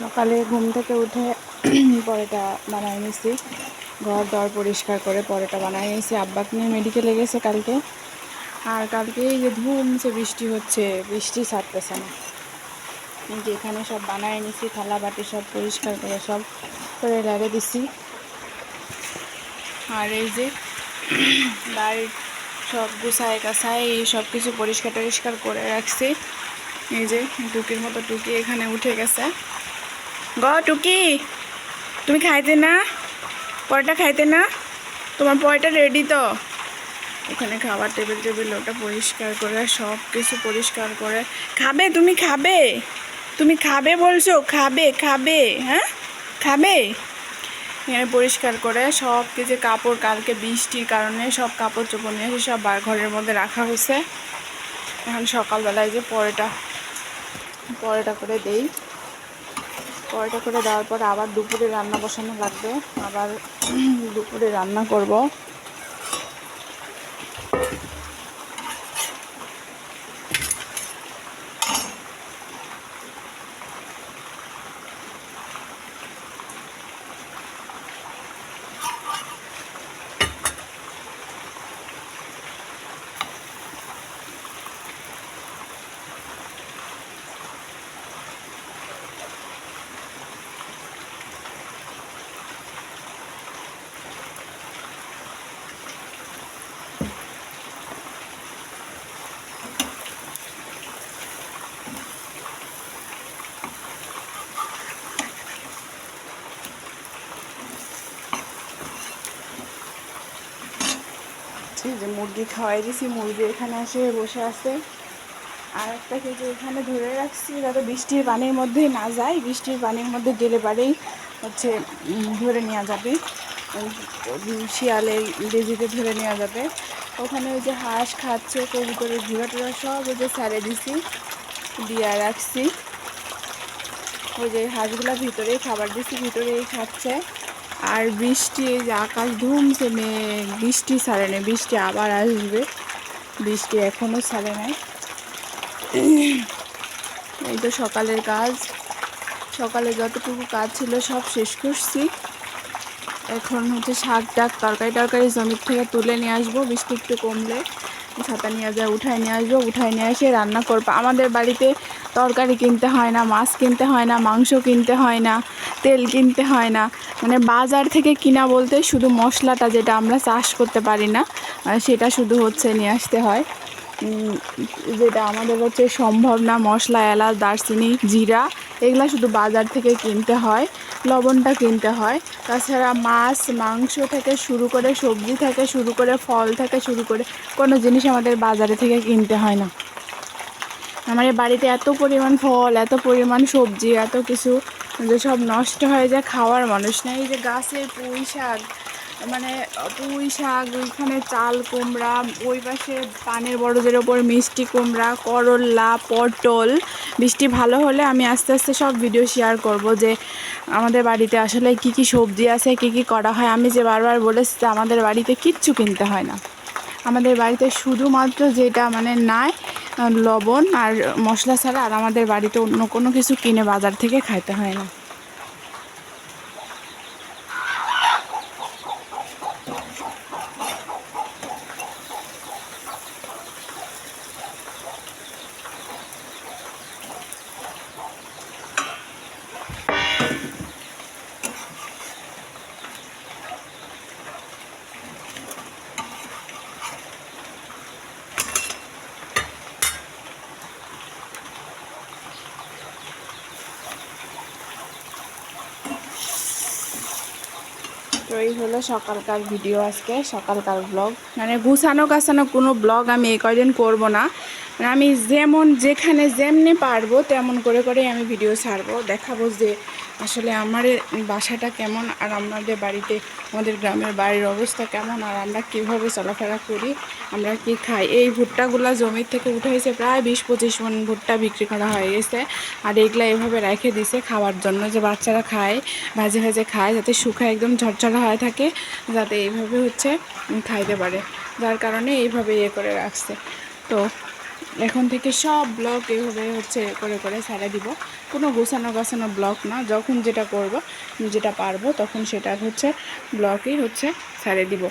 সকালে ঘুম থেকে উঠে পরোটা বানাই নিয়েছি ঘর দর পরিষ্কার করে পরোটা বানাই নিয়েছি আব্বাকে নিয়ে মেডিকেলে গেছে কালকে। আর কালকে এই যে ধুমছে বৃষ্টি হচ্ছে, বৃষ্টি ছাড়তেছে না। এই যে এখানে সব বানাই নিছি, থালা বাটি সব পরিষ্কার করে সব করে লাগে দিছি। আর এই যে বাড়ির সব গুছায় কাছায় এই সব কিছু পরিষ্কার টরিষ্কার করে রাখছি। এই যে টুকির মতো টুকি এখানে উঠে গেছে। গ, টুকি। তুমি খাইতে না? পরোটা খাইতে না? তোমার পরোটা রেডি তো? ওখানে খাবার টেবিল টেবিল ওটা পরিষ্কার করে সব কিছু পরিষ্কার করে। খাবে? তুমি খাবে? তুমি খাবে বলছো? খাবে খাবে হ্যাঁ? খাবে? এখানে পরিষ্কার করে সব কিছু কাপড় কালকে বৃষ্টির কারণে সব কাপড় চোপড় নিয়ে এসে সব ঘরের মধ্যে রাখা হয়েছে। এখন সকালবেলায় যে পরেটা পরোটা করে দেই। পরোটা করে দেওয়ার পর আবার দুপুরে রান্না বসানো লাগবে। আবার দুপুরে রান্না করব। যে মুরগি খাওয়াই দিছি মুরগি এখানে এসে বসে আছে। আর একটা কেজি এখানে ধরে রাখছি যাতে বৃষ্টির পানির মধ্যে না যায়, বৃষ্টির পানির মধ্যে গেলে পারেই হচ্ছে ধরে নেওয়া যাবে। শিয়ালে লেজিতে ধরে নেওয়া যাবে। ওখানে ওই যে হাঁস খাচ্ছে, কবুতরের ঘোরা টোরা সব ওই যে সারে দিছি, দিয়া রাখছি। ওই যে হাঁসগুলা ভিতরেই খাবার দিছি, ভিতরেই খাচ্ছে। আর বৃষ্টি, এই যে আকাশ ধুমছে, মেঘ, বৃষ্টি ছাড়ে না বৃষ্টি আবার আসবে। বৃষ্টি এখনও ছাড়ে নাই। এই তো সকালের কাজ। সকালে যতটুকু কাজ ছিল সব শেষ করছি। এখন হচ্ছে শাক টাক তরকারি, টরকারি জমির থেকে তুলে নিয়ে আসব। বৃষ্টি একটু কমলে, ছাতা নিয়ে যায় উঠায় নিয়ে আসব। উঠায় নিয়ে এসে রান্না করব। আমাদের বাড়িতে তরকারি কিনতে হয় না, মাছ কিনতে হয় না, মাংস কিনতে হয় না, তেল কিনতে হয় না। মানে বাজার থেকে কিনা বলতে শুধু মশলাটা যেটা আমরা চাষ করতে পারি না সেটা শুধু হচ্ছে নিয়ে আসতে হয়। যেটা আমাদের হচ্ছে সম্ভব না, মশলা, এলাচ, দারচিনি, জিরা, এগুলো শুধু বাজার থেকে কিনতে হয়, লবণটা কিনতে হয়। তাছাড়া মাছ, মাংস থেকে শুরু করে সবজি থেকে শুরু করে ফল থেকে শুরু করে কোনো জিনিস আমাদের বাজারে থেকে কিনতে হয় না। আমাদের বাড়িতে এত পরিমাণ ফল, এত পরিমাণ সবজি, এত কিছু যে সব নষ্ট হয়ে যায় খাওয়ার মানুষ নেই। এই যে গাছের পুঁই শাক মানে পুঁই শাক, ওইখানে চাল কুমড়া, ওই পাশে পানের বড়দের ওপর মিষ্টি কুমড়া করল্লা পটল। বৃষ্টি ভালো হলে আমি আস্তে আস্তে সব ভিডিও শেয়ার করব যে আমাদের বাড়িতে আসলে কি কি সবজি আছে, কি কি করা হয়। আমি যে বারবার বলেছি যে আমাদের বাড়িতে কিচ্ছু কিনতে হয় না। আমাদের বাড়িতে শুধুমাত্র যেটা মানে নাই লবণ আর মশলা ছাড়া আর আমাদের বাড়িতে অন্য কোনো কিছু কিনে বাজার থেকে খাইতে হয় না। তো এই হলো সকালকার ভিডিও আজকে, সকালকার ব্লগ মানে গুছানো কাছানো কোনো ব্লগ আমি এই কয়দিন করব না। মানে আমি যেমন যেখানে যেমনি পারব তেমন করে করে আমি ভিডিও ছাড়বো। দেখাবো যে আসলে আমার বাসাটা কেমন আর আমাদের বাড়িতে, আমাদের গ্রামের বাড়ির অবস্থা কেমন আর আমরা কীভাবে চলাফেরা করি, আমরা কি খাই। এই ভুট্টাগুলা জমির থেকে উঠে হয়েছে প্রায় বিশ পঁচিশ মন ভুট্টা বিক্রি করা হয়ে গেছে আর এগুলা এভাবে রেখে দিছে খাওয়ার জন্য যে বাচ্চারা খায়, ভাজে ভাজে খায় যাতে শুকায় একদম ঝরঝরা হয়ে থাকে যাতে এইভাবে হচ্ছে খাইতে পারে। যার কারণে এইভাবে ইয়ে করে রাখছে। তো এখন থেকে সব ব্লগ এইভাবে হচ্ছে করে করে ছেড়ে দিব। কোনো গোছানো গাছানো ব্লগ না। যখন যেটা করব, যেটা পারব তখন সেটা হচ্ছে ব্লগই হচ্ছে সারে দিব।